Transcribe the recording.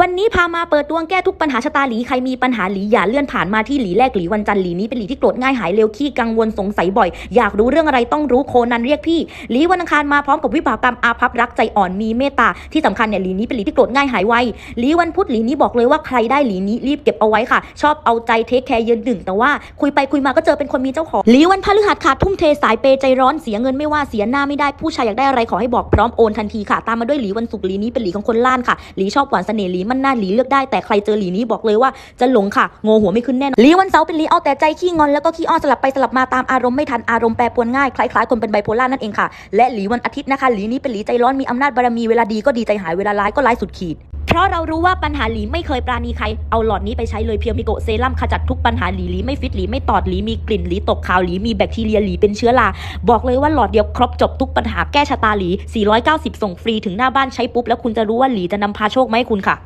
วันนี้พามาเปิดดวงแก้ทุกปัญหาชะตาหลีใครมีปัญหาหลีอย่าเลื่อนผ่านมาที่หลีแรกหลีวันจันทร์หลีนี้เป็นหลีที่โกรธง่ายหายเร็วขี้กังวลสงสัยบ่อย อยากรู้เรื่องอะไรต้องรู้โคนันเรียกพี่หลีวันอังคารมาพร้อมกับวิบากกรรมอาภัพรักใจอ่อนมีเมตตาที่สำคัญเนี่ยหลีนี้เป็นหลีที่โกรธง่ายหายไวหลีวันพุธหลีนี้บอกเลยว่าใครได้หลีนี้รีบเก็บเอาไว้ค่ะ ชอบเอาใจเทคแคร์เยืนหนึ่งแต่ว่าคุยไปคุยมาก็เจอเป็นคนมีเจ้าของหลีวันพฤหัสค่ะทุ่มเทสายเปยใจร้อนเสียเงินไม่ว่าเสียหน้าไม่ได้ผู้ชายอยากได้อะไรขอให้บอกพร้อมโอนทันทีค่ะ ตามมาด้วยหลีวันศุกร์หลีนี้เป็นหลีของคนล้านค่ะหลีชอบหวานเสน่ห์หลีมันหน้าหลีเลือกได้แต่ใครเจอหลีนี้บอกเลยว่าจะหลงค่ะโงหัวไม่ขึ้นแน่นหลีวันเสาร์เป็นหลีเอาแต่ใจขี้งอนแล้วก็ขี้อ้อนสลับไปสลับมาตามอารมณ์ไม่ทันอารมณ์แปรปรวนง่ายคล้ายๆคนเป็นไบโพล่านั่นเองค่ะและหลีวันอาทิตย์นะคะหลีนี้เป็นหลีใจร้อนมีอำนาจบารมีเวลาดีก็ดีใจหายเวลาร้ายก็ร้ายสุดขีดเพราะเรารู้ว่าปัญหาหลีไม่เคยปราณีใคร เอาหลอดนี้ไปใช้เลยเพียวมิโกเซรั่มขจัดทุกปัญหาหลีหลีไม่ฟิตหลีไม่ตอดหลีมีกลิ่นหลีตกขาวหลีมีแบคทีเรียหลีเป็นเชื้อรา บอกเลยว่าหลอดเดียวครบจบทุกปัญหาแก้ชะตาหลี 490 ส่งฟรีถึงหน้าบ้านใช้ปุ๊บแล้วคุณจะรู้ว่าหลีจะนำพาโชคมาให้คุณค่ะ